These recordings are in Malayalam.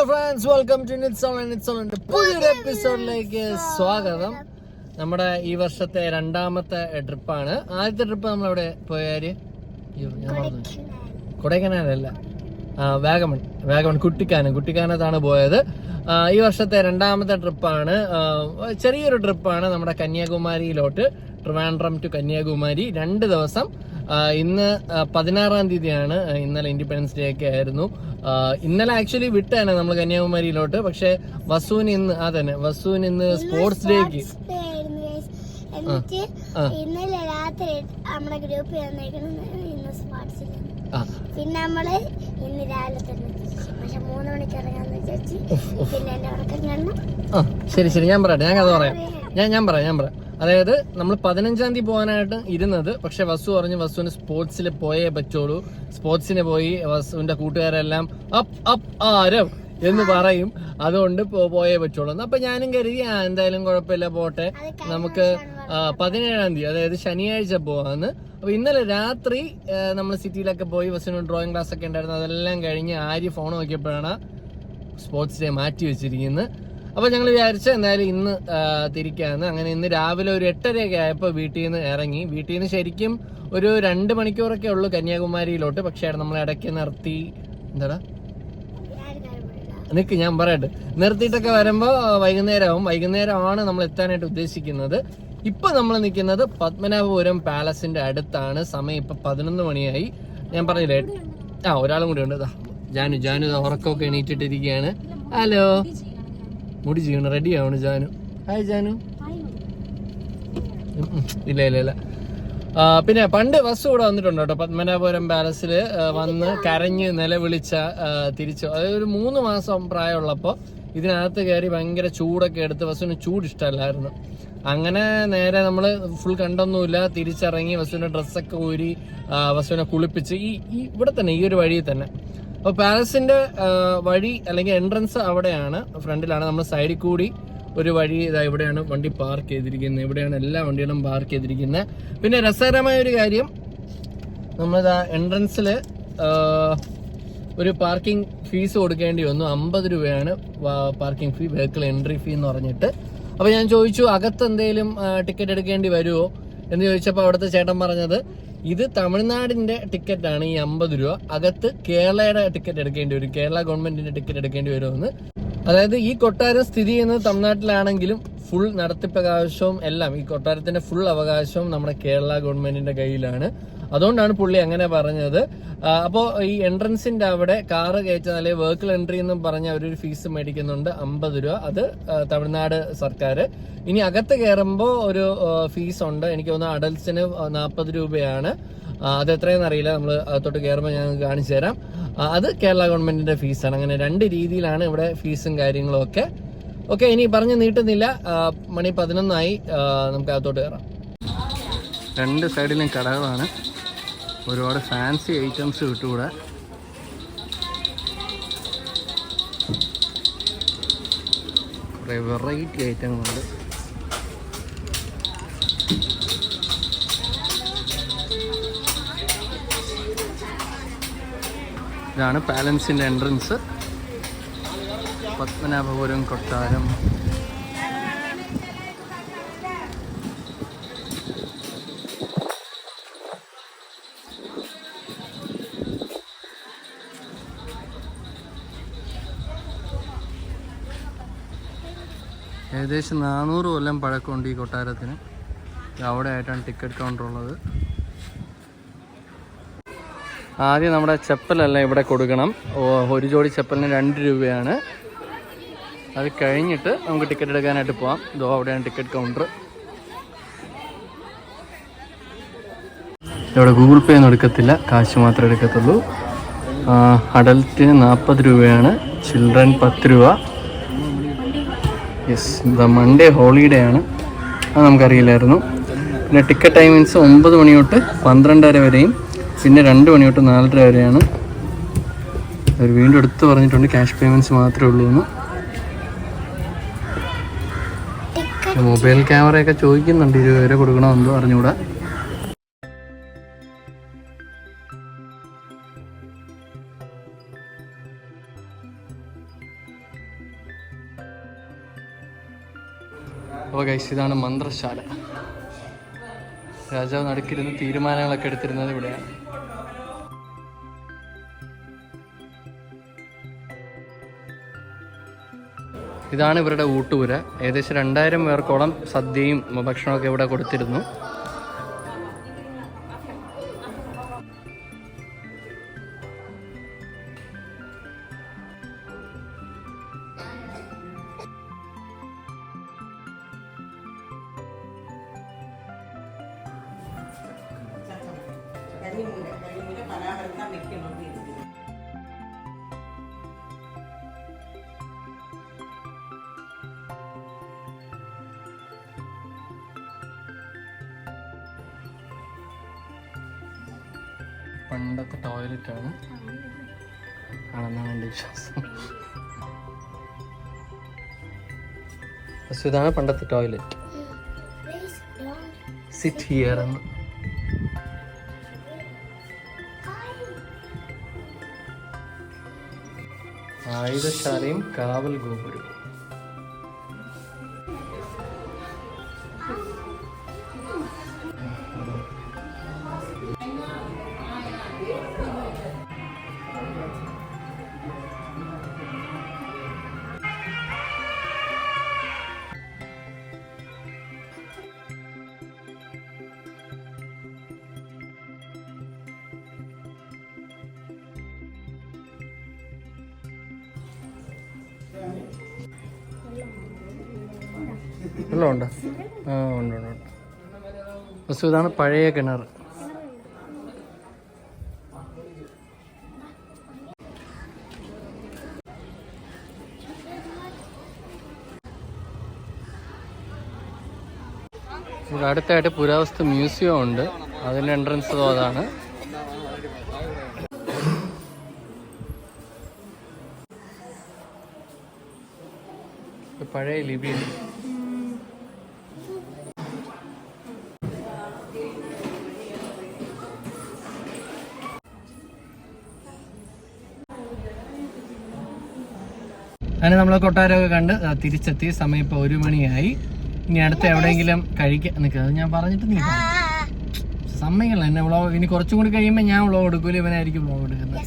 ഹലോ ഫ്രണ്ട്സ് വെൽക്കം ടു നിറ്റ്സോണിന്റെ പുതിയൊരു എപ്പിസോഡിലേക്ക് സ്വാഗതം. നമ്മുടെ ഈ വർഷത്തെ രണ്ടാമത്തെ ട്രിപ്പാണ്. ആദ്യത്തെ ട്രിപ്പ് നമ്മൾ അവിടെ ഞാൻ കൊടൈക്കനാലല്ല. വാഗമൺ. വാഗമൺ കുട്ടിക്കാനം. കുട്ടിക്കാനത്താണ് പോയത്. ഈ വർഷത്തെ രണ്ടാമത്തെ ട്രിപ്പാണ്. ചെറിയൊരു ട്രിപ്പാണ് നമ്മുടെ കന്യാകുമാരിയിലോട്ട്. ട്രിവാൻഡ്രം ടു കന്യാകുമാരി. രണ്ട് ദിവസം. ഇന്ന് ആ, പതിനാറാം തീയതിയാണ് ഇന്നലെ ഇൻഡിപെൻഡൻസ് ഡേ ഒക്കെ ആയിരുന്നു. ഇന്നലെ ആക്ച്വലി വിട്ടാണ് നമ്മൾ കന്യാകുമാരിയിലോട്ട് പക്ഷെ വസുവിന് ഇന്ന് അതന്നെ വസുവിന് ഇന്ന് സ്പോർട്സ് ഡേക്ക് ഇന്നലെ രാത്രി നമ്മുടെ ഗ്രൂപ്പിൽ വന്നേക്കണം ആ. പിന്നെ നമ്മൾ ഇന്ന് രാവിലെ തന്നെ ആ ശരി ശരി ഞാൻ പറയട്ടെ ഞാൻ കഥ പറയാം. ഞാൻ ഞാൻ പറയാം ഞാൻ പറയാം. അതായത് നമ്മൾ പതിനഞ്ചാം തീയതി പോകാനായിട്ട് ഇരുന്നത് പക്ഷെ വസു പറഞ്ഞു വസുവിന് സ്പോർട്സിൽ പോയേ പറ്റുള്ളൂ. സ്പോർട്സിന് പോയി വസുവിന്റെ കൂട്ടുകാരെല്ലാം അപ്പ് അപ്പ് ആരം എന്ന് പറയും. അതുകൊണ്ട് പോയേ പറ്റുള്ളൂ. അപ്പൊ ഞാനും കരുതി എന്തായാലും കുഴപ്പമില്ല പോട്ടെ. നമുക്ക് പതിനേഴാം തീയതി അതായത് ശനിയാഴ്ച പോവാന്ന്. അപ്പൊ ഇന്നലെ രാത്രി നമ്മൾ സിറ്റിയിലൊക്കെ പോയി ബസ്സിന് ഡ്രോയിങ് ക്ലാസ് ഒക്കെ ഉണ്ടായിരുന്നു. അതെല്ലാം കഴിഞ്ഞ് ആര്യ ഫോൺ നോക്കിയപ്പോഴാണ് സ്പോർട്സ് ഡേ മാറ്റി വെച്ചിരിക്കുന്നത്. അപ്പോൾ ഞങ്ങൾ വിചാരിച്ച എന്തായാലും ഇന്ന് തിരിക്കാമെന്ന് അങ്ങനെ ഇന്ന് രാവിലെ ഒരു എട്ടരയൊക്കെ ആയപ്പോൾ വീട്ടിൽ നിന്ന് ഇറങ്ങി. വീട്ടിൽ നിന്ന് ശരിക്കും ഒരു രണ്ട് മണിക്കൂറൊക്കെ ഉള്ളൂ കന്യാകുമാരിയിലോട്ട്. പക്ഷേ നമ്മൾ ഇടയ്ക്ക് നിർത്തി എന്താടാ? നിക്ക് ഞാൻ പറയട്ടെ. നിർത്തിയിട്ടൊക്കെ വരുമ്പോ വൈകുന്നേരമാവും. വൈകുന്നേരമാണ് നമ്മൾ എത്താനായിട്ട് ഉദ്ദേശിക്കുന്നത്. ഇപ്പൊ നമ്മൾ നിൽക്കുന്നത് പത്മനാഭപുരം പാലസിന്റെ അടുത്താണ്. സമയം ഇപ്പൊ പതിനൊന്ന് മണിയായി. ഞാൻ പറഞ്ഞില്ലേ? ആ ഒരാളും കൂടി ഉണ്ട്. ജാനു ജാനു ഉറക്കമൊക്കെ എണീറ്റിട്ടിരിക്കുകയാണ്. ഹലോ? മുടി ചെയ്യണം റെഡി ആവണ് ജാനു. ഹായ് ജാനു. ഇല്ല ഇല്ല ഇല്ല. പിന്നെ പണ്ട് ബസ് കൂടെ വന്നിട്ടുണ്ട് കേട്ടോ പത്മനാഭപുരം പാലസിൽ വന്ന് കരഞ്ഞ് നിലവിളിച്ച തിരിച്ചു. അതായത് ഒരു മൂന്ന് മാസം പ്രായമുള്ളപ്പോൾ ഇതിനകത്ത് കയറി ഭയങ്കര ചൂടൊക്കെ എടുത്ത് ബസ്സിന് ചൂട് ഇഷ്ടമല്ലായിരുന്നു. അങ്ങനെ നേരെ നമ്മൾ ഫുൾ കണ്ടൊന്നുമില്ല. തിരിച്ചിറങ്ങി വസുവിന്റെ ഡ്രസ്സൊക്കെ ഊരി വസുവിനെ കുളിപ്പിച്ച് ഈ ഈ ഇവിടെ തന്നെ ഈ ഒരു വഴിയിൽ തന്നെ. അപ്പോൾ പാലസിന്റെ വഴി അല്ലെങ്കിൽ എൻട്രൻസ് അവിടെയാണ് ഫ്രണ്ടിലാണ്. നമ്മൾ സൈഡിൽ കൂടി ഒരു വഴി ഇതാ ഇവിടെയാണ് വണ്ടി പാർക്ക് ചെയ്തിരിക്കുന്നത്. ഇവിടെയാണ് എല്ലാ വണ്ടികളും പാർക്ക് ചെയ്തിരിക്കുന്നത്. പിന്നെ രസകരമായ ഒരു കാര്യം നമ്മളിതാ എൻട്രൻസിൽ ഒരു പാർക്കിംഗ് ഫീസ് കൊടുക്കേണ്ടി വന്നു. അമ്പത് രൂപയാണ് parking fee vehicle entry fee എന്ന് പറഞ്ഞിട്ട്. അപ്പോൾ ഞാൻ ചോദിച്ചു അകത്ത് എന്തെങ്കിലും ടിക്കറ്റ് എടുക്കേണ്ടി വരുമോ എന്ന് ചോദിച്ചപ്പോൾ അവിടുത്തെ ചേട്ടൻ പറഞ്ഞത് ഇത് തമിഴ്നാടിന്റെ ടിക്കറ്റാണ് ഈ അമ്പത് രൂപ. അകത്ത് കേരളയുടെ ടിക്കറ്റ് എടുക്കേണ്ടി വരും കേരള ഗവൺമെന്റിന്റെ ടിക്കറ്റ് എടുക്കേണ്ടി വരുമെന്ന്. അതായത് ഈ കൊട്ടാരം സ്ഥിതി ചെയ്യുന്നത് തമിഴ്നാട്ടിലാണെങ്കിലും ഫുൾ നടത്തിപ്പ് അവകാശവും എല്ലാം ഈ കൊട്ടാരത്തിന്റെ ഫുൾ അവകാശവും നമ്മുടെ കേരള ഗവൺമെന്റിന്റെ കയ്യിലാണ്. അതുകൊണ്ടാണ് പുള്ളി അങ്ങനെ പറഞ്ഞത്. അപ്പോൾ അപ്പോ ഈ എൻട്രൻസിന്റെ അവിടെ കാറ് കയറ്റാൻ അല്ലെങ്കിൽ വെഹിക്കിൾ എൻട്രി എന്നും പറഞ്ഞ അവരൊരു ഫീസ് മേടിക്കുന്നുണ്ട് അമ്പത് രൂപ. അത് തമിഴ്നാട് സർക്കാർ ഇനി അകത്ത് കയറുമ്പോൾ ഒരു ഫീസ് ഉണ്ട്. എനിക്ക് തോന്നുന്നു അഡൽസിന് നാൽപ്പത് രൂപയാണ്. ആ, അത് എത്രയെന്ന് അറിയില്ല. നമ്മൾ അകത്തോട്ട് കയറുമ്പോൾ ഞാൻ കാണിച്ചു തരാം. അത് കേരള ഗവൺമെന്റിന്റെ ഫീസാണ് അങ്ങനെ രണ്ട് രീതിയിലാണ് ഇവിടെ ഫീസും കാര്യങ്ങളും ഒക്കെ. ഓക്കെ ഇനി പറഞ്ഞു നീട്ടുന്നില്ല. മണി പതിനൊന്നായി. നമുക്ക് അകത്തോട്ട് കയറാം. രണ്ട് സൈഡിലും കടകളാണ്. ഒരുപാട് ഫാൻസി ഐറ്റംസ് കിട്ടൂടെ. കുറേ വെറൈറ്റി ഐറ്റങ്ങളുണ്ട് ഇതാണ് പാലൻസിന്റെ എൻട്രൻസ് പത്മനാഭപുരം കൊട്ടാരം. ഏകദേശം നാനൂറ് കൊല്ലം പഴക്കമുണ്ട് ഈ കൊട്ടാരത്തിന്. അവിടെ ആയിട്ടാണ് ടിക്കറ്റ് കൗണ്ടർ ഉള്ളത്. ആദ്യം നമ്മുടെ ചെപ്പലല്ല ഇവിടെ കൊടുക്കണം. ഒരു ജോഡി ചെപ്പലിന് രണ്ട് രൂപയാണ്. അത് കഴിഞ്ഞിട്ട് നമുക്ക് ടിക്കറ്റ് എടുക്കാനായിട്ട് പോവാം. ഇതോ അവിടെയാണ് ടിക്കറ്റ് കൗണ്ടർ ഇവിടെ ഗൂഗിൾ പേ ഒന്നും എടുക്കത്തില്ല. കാശ് മാത്രമേ എടുക്കത്തുള്ളൂ. അഡൽറ്റിന് നാൽപ്പത് രൂപയാണ്. ചിൽഡ്രൻ പത്ത് രൂപ. യെസ് ദ മൺഡേ ഹോളിഡേ ആണ്. അത് നമുക്കറിയില്ലായിരുന്നു. പിന്നെ ടിക്കറ്റ് ടൈമിങ്സ് ഒമ്പത് മണി തൊട്ട് പന്ത്രണ്ടര വരെയും പിന്നെ രണ്ട് മണി തൊട്ട് നാലര വരെയാണ്. അവർ വീണ്ടും എടുത്ത് പറഞ്ഞിട്ടുണ്ട് ക്യാഷ് പേയ്മെന്റ്സ് മാത്രമേ ഉള്ളൂ എന്ന്. മൊബൈൽ ക്യാമറയൊക്കെ ചോദിക്കുന്നുണ്ട് ഇരുപത് വരെ കൊടുക്കണമെന്ന് അറിഞ്ഞുകൂടാ. അപ്പോൾ ഗൈസ് ഇതാണ് മന്ത്രശാല. രാജാവ് നടുക്കിരുന്ന് തീരുമാനങ്ങളൊക്കെ എടുത്തിരുന്നത് ഇവിടെയാണ്. ഇതാണ് ഇവരുടെ ഊട്ടുപുര. ഏകദേശം രണ്ടായിരം പേർക്കോളം സദ്യയും ഭക്ഷണമൊക്കെ ഇവിടെ കൊടുത്തിരുന്നു. പണ്ടത്തെ ടോയ്ലറ്റ് ആണ് ആണെന്നാണ് എന്റെ വിശ്വാസം. ഇതാണ് പണ്ടത്തെ ടോയ്ലറ്റ്. സിറ്റ് ഹിയർ എന്ന്. ആയുധശാലയും കാവൽ ഗോപുരവും. വെള്ളമുണ്ടോ ആ ഉണ്ട് ഉണ്ട് ഉണ്ട്. വസ്തു ഇതാണ് പഴയ കിണർ. ഇവിടെ അടുത്തായിട്ട് പുരാവസ്തു മ്യൂസിയം ഉണ്ട്. അതിന്റെ എൻട്രൻസ് അതാണ്. പഴയ ലിപി അങ്ങനെ നമ്മൾ കൊട്ടാരമൊക്കെ കണ്ട് തിരിച്ചെത്തി. സമയം ഇപ്പൊ ഒരു മണിയായി. ഇനി അടുത്ത് എവിടെയെങ്കിലും കഴിക്കാൻ നിൽക്കുക അത് ഞാൻ പറഞ്ഞിട്ട് നീ സമയമല്ല. എന്നെ വ്ളോഗ് ഇനി കുറച്ചും കൂടി കഴിയുമ്പോൾ ഞാൻ വ്ളോഗ് എടുക്കൂല ഇവനായിരിക്കും വ്ളോഗ് എടുക്കുന്നത്.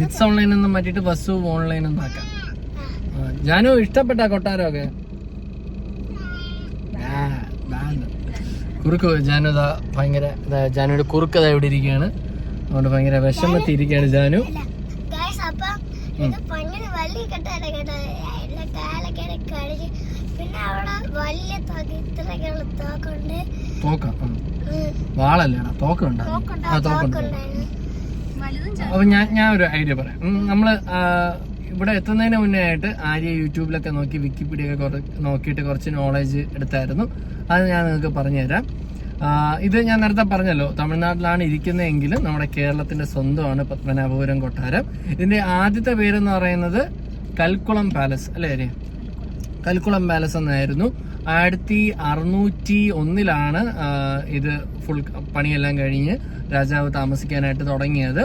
നിറ്റ്സ് ഓൺലൈൻ ഒന്നും മാറ്റിയിട്ട് ബസ് ഓൺലൈൻ ഒന്നും ആക്കാം. ഞാനും ഇഷ്ടപ്പെട്ട കൊട്ടാരമൊക്കെ. കുറുക്ക് ജാനു ഇതാ ഭയങ്കര ജാനുവിന്റെ കുറുക്ക് ഇതാ ഇവിടെ ഇരിക്കുകയാണ്. അതുകൊണ്ട് ഭയങ്കര വിഷമത്തിരിക്കുകയാണ് ജാനു. അല്ല ഗൈസ് അപ്പൊ ഇത് ഭയങ്കര വലിയ കെട്ടാണ് കേട്ടോ എല്ലാ കാലൊക്കെ കഴിച്ച് പിന്നെ അവിടെ? വലിയ തോക്ക് ഇത്രയൊക്കെയുള്ള തോക്കുണ്ട്. വാളല്ലേടാ തോക്കുണ്ടോ അപ്പൊ ഞാൻ ഞാൻ ഒരു ഐഡിയ പറയാം. നമ്മൾ ഇവിടെ എത്തുന്നതിന് മുന്നേ ആയിട്ട് ആര്യ യൂട്യൂബിലൊക്കെ നോക്കി വിക്കിപീഡിയ ഒക്കെ നോക്കിയിട്ട് കുറച്ച് നോളേജ് എടുത്തായിരുന്നു. അത് ഞാൻ നിങ്ങൾക്ക് പറഞ്ഞു തരാം ഇത് ഞാൻ നേരത്തെ പറഞ്ഞല്ലോ തമിഴ്നാട്ടിലാണ് ഇരിക്കുന്നതെങ്കിലും നമ്മുടെ കേരളത്തിന്റെ സ്വന്തമാണ് പത്മനാഭപുരം കൊട്ടാരം. ഇതിന്റെ ആദ്യത്തെ പേരെന്ന് പറയുന്നത് കൽക്കുളം പാലസ് അല്ലേ? കൽക്കുളം പാലസ് എന്നായിരുന്നു. ആയിരത്തി അറുന്നൂറ്റി ഒന്നിലാണ് ഇത് ഫുൾ പണിയെല്ലാം കഴിഞ്ഞ് രാജാവ് താമസിക്കാനായിട്ട് തുടങ്ങിയത്.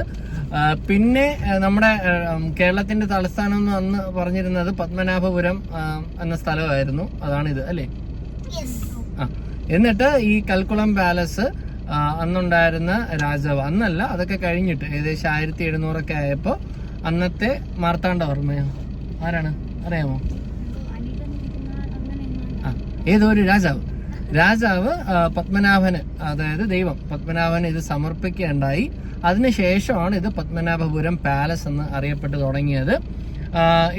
പിന്നെ നമ്മുടെ കേരളത്തിന്റെ തലസ്ഥാനം എന്ന് അന്ന് പറഞ്ഞിരുന്നത് പത്മനാഭപുരം എന്ന സ്ഥലമായിരുന്നു. അതാണിത് അല്ലേ? ആ എന്നിട്ട് ഈ കൽക്കുളം പാലസ് അന്നുണ്ടായിരുന്ന രാജാവ് അന്നല്ല അതൊക്കെ കഴിഞ്ഞിട്ട് ഏകദേശം ആയിരത്തി എഴുന്നൂറൊക്കെ ആയപ്പോൾ അന്നത്തെ മാർത്താണ്ഡവർമ്മയോ? ആരാണ്? അറിയാമോ? ആ ഏതോ ഒരു രാജാവ്. രാജാവ് പത്മനാഭന് അതായത് ദൈവം. പത്മനാഭന് ഇത് സമർപ്പിക്കുകയുണ്ടായി. അതിനുശേഷമാണ് ഇത് പത്മനാഭപുരം പാലസ് എന്ന് അറിയപ്പെട്ടു തുടങ്ങിയത്.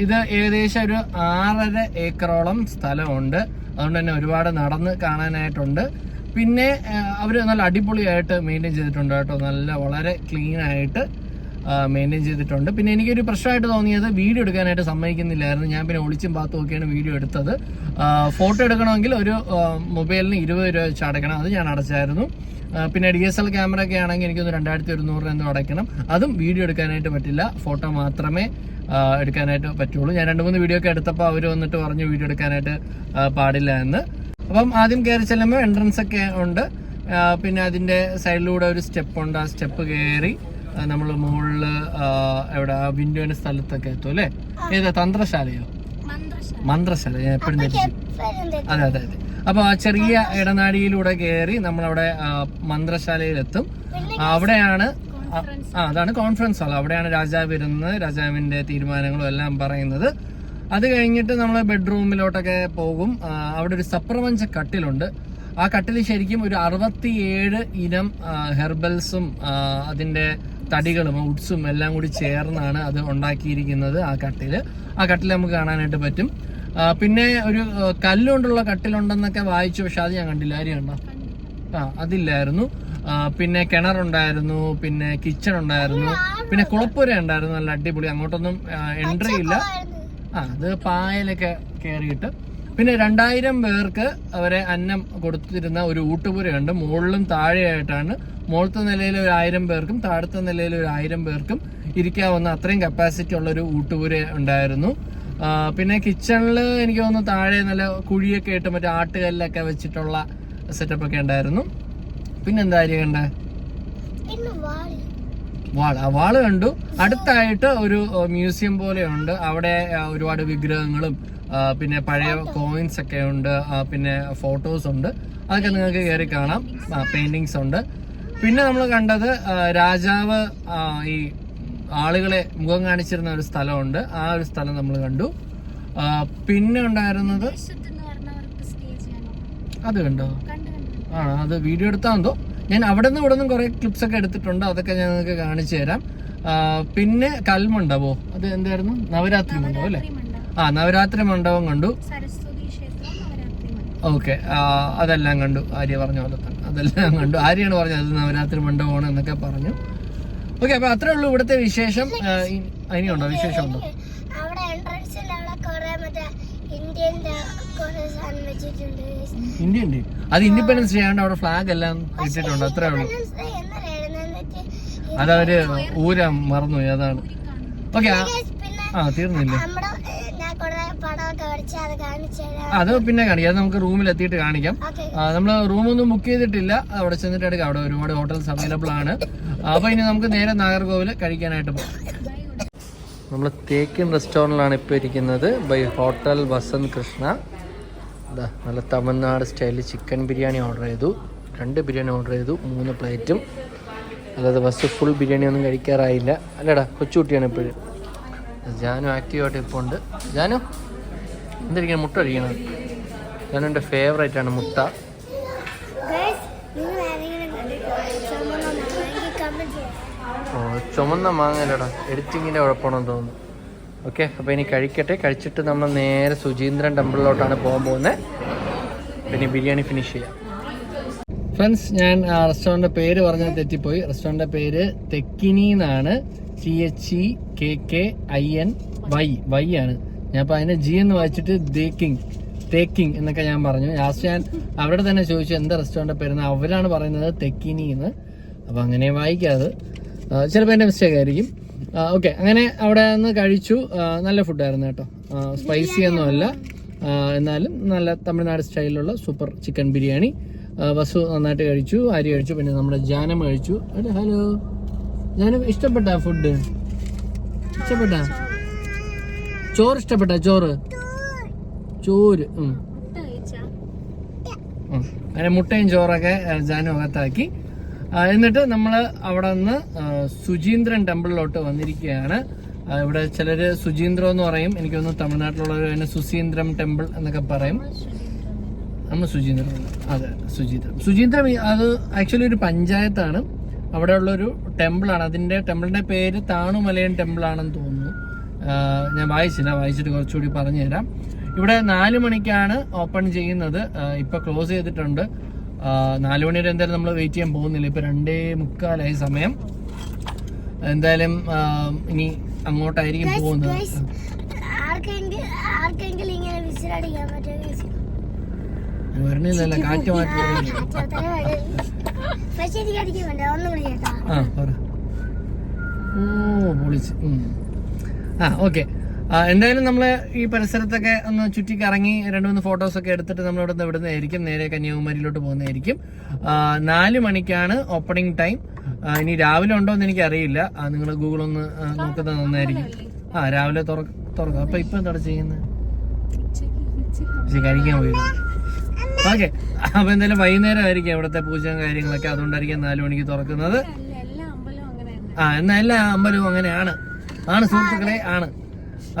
ഇത് ഏകദേശം ഒരു ആറര ഏക്കറോളം സ്ഥലമുണ്ട്. അതുകൊണ്ട് തന്നെ ഒരുപാട് നടന്ന് കാണാനായിട്ടുണ്ട്. പിന്നെ അവർ നല്ല അടിപൊളിയായിട്ട് മെയിന്റെയിൻ ചെയ്തിട്ടുണ്ട് കേട്ടോ. നല്ല വളരെ ക്ലീൻ ആയിട്ട് മെയിന്റെയിൻ ചെയ്തിട്ടുണ്ട്. പിന്നെ എനിക്കൊരു പ്രശ്നമായിട്ട് തോന്നിയത് വീഡിയോ എടുക്കാനായിട്ട് സമ്മതിക്കുന്നില്ലായിരുന്നു. ഞാൻ പിന്നെ ഒളിച്ചും പാത്തും ഒക്കെയാണ് വീഡിയോ എടുത്തത്. ഫോട്ടോ എടുക്കണമെങ്കിൽ ഒരു മൊബൈലിന് ഇരുപത് രൂപ വെച്ച് അടയ്ക്കണം. അത് ഞാൻ അടച്ചായിരുന്നു. പിന്നെ ഡി എസ് എൽ ക്യാമറ ഒക്കെ ആണെങ്കിൽ എനിക്കൊന്ന് രണ്ടായിരത്തി ഒരുന്നൂറ് എന്തോ അടയ്ക്കണം. അതും വീഡിയോ എടുക്കാനായിട്ട് പറ്റില്ല. ഫോട്ടോ മാത്രമേ എടുക്കാനായിട്ട് പറ്റുള്ളൂ. ഞാൻ രണ്ട് മൂന്ന് വീഡിയോ ഒക്കെ എടുത്തപ്പോൾ അവർ വന്നിട്ട് പറഞ്ഞു വീഡിയോ എടുക്കാനായിട്ട് പാടില്ല എന്ന്. അപ്പം ആദ്യം കയറി ചെല്ലുമ്പോൾ എൻട്രൻസ് ഒക്കെ ഉണ്ട്. പിന്നെ അതിന്റെ സൈഡിലൂടെ ഒരു സ്റ്റെപ്പ് ഉണ്ട്. ആ സ്റ്റെപ്പ് കയറി നമ്മൾ മുകളിൽ എവിടെ വിൻഡോന്റെ സ്ഥലത്തൊക്കെ എത്തും അല്ലേ? ഏതാ തന്ത്രശാലയോ? മന്ത്രശാല. ഞാൻ എപ്പോഴും അതെ അതെ അതെ. അപ്പൊ ആ ചെറിയ ഇടനാടിയിലൂടെ കയറി നമ്മളവിടെ മന്ത്രശാലയിലെത്തും. അവിടെയാണ് ആ അതാണ് കോൺഫറൻസ് ഹാൾ അവിടെയാണ് രാജാവ് ഇരുന്ന് രാജാവിന്റെ തീരുമാനങ്ങളും എല്ലാം പറയുന്നത്. അത് കഴിഞ്ഞിട്ട് നമ്മൾ ബെഡ്റൂമിലോട്ടൊക്കെ പോകും. അവിടെ ഒരു സപ്രപഞ്ച കട്ടിലുണ്ട്. ആ കട്ടിൽ ശരിക്കും ഒരു അറുപത്തിയേഴ് ഇനം ഹെർബൽസും അതിന്റെ തടികളും ഉഡ്സും എല്ലാം കൂടി ചേർന്നാണ് അത് ഉണ്ടാക്കിയിരിക്കുന്നത് ആ കട്ടിൽ ആ കട്ടിൽ നമുക്ക് കാണാനായിട്ട് പറ്റും. പിന്നെ ഒരു കല്ലുകൊണ്ടുള്ള കട്ടിലുണ്ടെന്നൊക്കെ വായിച്ചു പക്ഷെ അത് ഞാൻ കണ്ടില്ല. ആരും കണ്ടോ? ആ അതില്ലായിരുന്നു. പിന്നെ കിണറുണ്ടായിരുന്നു പിന്നെ കിച്ചൺ ഉണ്ടായിരുന്നു പിന്നെ കുളപ്പുര ഉണ്ടായിരുന്നു. നല്ല അടിപൊളി. അങ്ങോട്ടൊന്നും എൻട്രി ഇല്ല. ആ അത് പായലൊക്കെ കയറിയിട്ട് പിന്നെ രണ്ടായിരം പേർക്ക് അവരെ അന്നം കൊടുത്തിരുന്ന ഒരു ഊട്ടുപുരയുണ്ട് മുകളിലും താഴെയായിട്ടാണ്. മുകളത്തെ നിലയിൽ ഒരു ആയിരം പേർക്കും താഴത്തെ നിലയിൽ ഒരു ആയിരം പേർക്കും ഇരിക്കാവുന്ന അത്രയും കപ്പാസിറ്റി ഉള്ള ഒരു ഊട്ടുപുര ഉണ്ടായിരുന്നു. പിന്നെ കിച്ചണിൽ എനിക്ക് തോന്നുന്നു താഴെ നല്ല കുഴിയൊക്കെ ഇട്ട് മറ്റേ ആട്ടുകല്ലൊക്കെ വെച്ചിട്ടുള്ള സെറ്റപ്പ് ഒക്കെ ഉണ്ടായിരുന്നു. പിന്നെന്താ കാര്യം കണ്ടേ? പിന്നെ വാളി. വാൾ ആ വാൾ കണ്ടു. അടുത്തായിട്ട് ഒരു മ്യൂസിയം പോലെയുണ്ട്. അവിടെ ഒരുപാട് വിഗ്രഹങ്ങളും പിന്നെ പഴയ കോയിൻസ് ഒക്കെ ഉണ്ട്. പിന്നെ ഫോട്ടോസ് ഉണ്ട്. അതൊക്കെ നിങ്ങൾക്ക് കയറി കാണാം. പെയിന്റിങ്സ് ഉണ്ട്. പിന്നെ നമ്മൾ കണ്ടത് രാജാവ് ഈ ആളുകളെ മുഖം കാണിച്ചിരുന്ന ഒരു സ്ഥലമുണ്ട്. ആ ഒരു സ്ഥലം നമ്മൾ കണ്ടു. പിന്നെ ഉണ്ടായിരുന്നത്? അത് കണ്ടോ? ആ അത് വീഡിയോ എടുത്താന്തോ ഞാൻ അവിടെ നിന്ന് ഇവിടെ നിന്നും കുറെ ക്ലിപ്സ് ഒക്കെ എടുത്തിട്ടുണ്ട്. അതൊക്കെ ഞാൻ നിങ്ങൾക്ക് കാണിച്ചു തരാം. പിന്നെ കൽമണ്ഡപോ? അത് എന്തായിരുന്നു? നവരാത്രി മണ്ഡപം അല്ലേ? ആ നവരാത്രി മണ്ഡപം കണ്ടു. ഓക്കെ. അതെല്ലാം കണ്ടു. ആര്യ പറഞ്ഞ പോലെ തന്നെ. അതെല്ലാം കണ്ടു. ആര്യാണ് പറഞ്ഞത് അത് നവരാത്രി മണ്ഡപമാണ് എന്നൊക്കെ പറഞ്ഞു. ഓക്കെ അപ്പൊ അത്രേ ഉള്ളൂ ഇവിടുത്തെ വിശേഷം. അതിനുണ്ടോ വിശേഷം ഉണ്ടോ ഇന്ത്യ ഉണ്ട് അത് ഇൻഡിപെൻഡൻസ് ചെയ്യാണ്ട് അവിടെ ഫ്ലാഗ് എല്ലാം ഇട്ടിട്ടുണ്ട്. അത്രേ ഉള്ളൂ. അതവര് ഊരം മറന്നുപോയി അതാണ്. ഓക്കെ ആ. തീർന്നില്ലേ നമ്മുടെ ഏ, ഞാൻ കുറെ പടമൊക്കെ വരച്ച് അത് കാണിച്ചു തരാം അത് പിന്നെ കാണിക്കാം. അത് നമുക്ക് റൂമിൽ എത്തിയിട്ട് കാണിക്കാം. നമ്മൾ റൂമൊന്നും ബുക്ക് ചെയ്തിട്ടില്ല. അവിടെ ചെന്നിട്ട് എടുക്കാം. അവിടെ ഒരുപാട് ഹോട്ടൽസ് അവൈലബിൾ ആണ്. അപ്പൊ ഇനി നമുക്ക് നേരെ നാഗർകോവിൽ കഴിക്കാനായിട്ട് പോകാം. നമ്മൾ തേക്കിൻ റെസ്റ്റോറന്റിലാണ് ഇപ്പോൾ ഇരിക്കുന്നത്. ബൈ ഹോട്ടൽ വസന്ത് കൃഷ്ണ ഇതാ നല്ല തമിഴ്നാട് സ്റ്റൈലിൽ ചിക്കൻ ബിരിയാണി ഓർഡർ ചെയ്തു. രണ്ട് ബിരിയാണി ഓർഡർ ചെയ്തു. മൂന്ന് പ്ലേറ്റും. അല്ലാതെ ബസ് ഫുൾ ബിരിയാണി ഒന്നും കഴിക്കാറായില്ല. അല്ലടാ കൊച്ചുകുട്ടിയാണ് ഇപ്പോഴും. ജാനു ആക്റ്റീവായിട്ട് ഇപ്പോൾ ഉണ്ട്. ജാനു? എന്തിരിക്കണം മുട്ട അടിക്കണം ഞാൻ എന്റെ ഫേവറേറ്റ് ആണ് മുട്ട. ഓ ചുമന്ന മാങ്ങലടാ എഡിറ്റിങ്ങിന്റെ കുഴപ്പമാണെന്ന് തോന്നുന്നു. ഓക്കെ അപ്പോൾ ഇനി കഴിക്കട്ടെ. കഴിച്ചിട്ട് നമ്മൾ നേരെ സുചീന്ദ്രൻ ടെമ്പിളിലോട്ടാണ് പോകാൻ പോകുന്നത് പിന്നെ ബിരിയാണി ഫിനിഷ് ചെയ്യാം. ഫ്രണ്ട്സ് ഞാൻ റെസ്റ്റോറന്റിന്റെ പേര് പറഞ്ഞ് തെറ്റിപ്പോയി. റെസ്റ്റോറന്റിന്റെ പേര് തെക്കിനി എന്നാണ്. T H E K K I N Y Y ആണ്. ഞാൻ അപ്പോൾ അതിന്റെ ജി എന്ന് വായിച്ചിട്ട് ദേക്കിങ് തേക്കിങ് എന്നൊക്കെ ഞാൻ പറഞ്ഞു. ലാസ്റ്റ് ഞാൻ അവരുടെ തന്നെ ചോദിച്ചു എന്താ റെസ്റ്റോറന്റ് പേരെന്ന്? അവരാണ് പറയുന്നത് തെക്കിനി എന്ന്. അപ്പോൾ അങ്ങനെ വായിക്കാതെ. ചിലപ്പോൾ എന്റെ മിസ്റ്റേക്ക് ആയിരിക്കും. ഓക്കെ അങ്ങനെ അവിടെ നിന്ന് കഴിച്ചു. നല്ല ഫുഡായിരുന്നു കേട്ടോ. സ്പൈസി ഒന്നുമല്ല. എന്നാലും നല്ല തമിഴ്നാട് സ്റ്റൈലിലുള്ള സൂപ്പർ ചിക്കൻ ബിരിയാണി. വസു നന്നായിട്ട് കഴിച്ചു അരി കഴിച്ചു പിന്നെ നമ്മുടെ ജാനം കഴിച്ചു. ഹലോ ജാനം ഇഷ്ടപ്പെട്ട ഫുഡ് ഇഷ്ടപ്പെട്ട? ചോറ് ഇഷ്ടപ്പെട്ട ചോറ്? ചോറ് അങ്ങനെ മുട്ടയും ചോറൊക്കെ ജാനു അകത്താക്കി. എന്നിട്ട് നമ്മൾ അവിടെ നിന്ന് സുചീന്ദ്രൻ ടെമ്പിളിലോട്ട് വന്നിരിക്കുകയാണ്. ഇവിടെ ചിലർ സുചീന്ദ്രം എന്ന് പറയും. എനിക്ക് തോന്നുന്നു തമിഴ്നാട്ടിലുള്ളവർ തന്നെ സുസീന്ദ്രം ടെമ്പിൾ എന്നൊക്കെ പറയും. നമ്മൾ സുചീന്ദ്രം അതെ സുചീന്ദ്രം സുചീന്ദ്രം അത് ആക്ച്വലി ഒരു പഞ്ചായത്താണ്. അവിടെ ഒരു ടെമ്പിളാണ്. അതിന്റെ ടെമ്പിളിന്റെ പേര് താണുമലയൻ ടെമ്പിളാണെന്ന് തോന്നുന്നു. ഞാൻ വായിച്ചില്ല വായിച്ചിട്ട് കുറച്ചുകൂടി പറഞ്ഞു തരാം. ഇവിടെ നാല് മണിക്കാണ് ഓപ്പൺ ചെയ്യുന്നത്. ഇപ്പൊ ക്ലോസ് ചെയ്തിട്ടുണ്ട്. നാല് മണിവരെ എന്തായാലും നമ്മൾ വെയിറ്റ് ചെയ്യാൻ പോകുന്നില്ല. ഇപ്പൊ രണ്ടേ മുക്കാലായി സമയം. എന്തായാലും ഇനി അങ്ങോട്ടായിരിക്കും പോകുന്നത്? വരണില്ലല്ലോ കാറ്റ് മാറ്റി ആ പറ. ഓ പൊളിച്ച്. ആ ഓക്കെ എന്തായാലും നമ്മൾ ഈ പരിസരത്തൊക്കെ ഒന്ന് ചുറ്റി കറങ്ങി രണ്ട് മൂന്ന് ഫോട്ടോസ് ഒക്കെ എടുത്തിട്ട് നമ്മൾ ഇവിടെ നിന്ന് വിടുന്നതായിരിക്കും. നേരെ കന്യാകുമാരിയിലോട്ട് പോകുന്നതായിരിക്കും. നാല് മണിക്കാണ് ഓപ്പണിംഗ് ടൈം ഇനി രാവിലെ ഉണ്ടോ എന്ന് എനിക്ക് അറിയില്ല നിങ്ങൾ ഗൂഗിൾ ഒന്ന് നോക്കുന്നത് നന്നായിരിക്കും. ആ രാവിലെ തുറക്കും. അപ്പൊ ഇപ്പൊ എന്താണ് ചെയ്യുന്നത് കഴിക്കാൻ പോയി ഓക്കെ അപ്പൊ എന്തായാലും വൈകുന്നേരം ആയിരിക്കും ഇവിടുത്തെ പൂജയും കാര്യങ്ങളൊക്കെ. അതുകൊണ്ടായിരിക്കും നാലു മണിക്ക് തുറക്കുന്നത്. ആ എന്നാ എല്ലാ അമ്പലവും അങ്ങനെയാണ്. ആണ് സുഹൃത്തുക്കളെ ആണ്.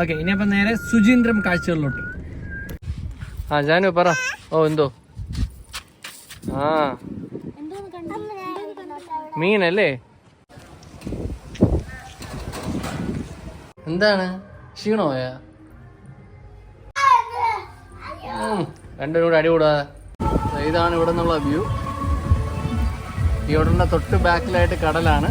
ഓക്കെ ഇനിയപ്പം നേരെ സുചീന്ദ്രം കാഴ്ചകളിലോട്ട്. ആ ജാനു പറ. ഓ എന്തോ? ആ. മീനല്ലേ? എന്താണ്? ക്ഷീണോയ രണ്ടുപേരും കൂടെ അടികൂടാ ഇതാണ് ഇവിടെ നിന്നുള്ള വ്യൂ ഉടനെ തൊട്ട് ബാക്കിലായിട്ട് കടലാണ്.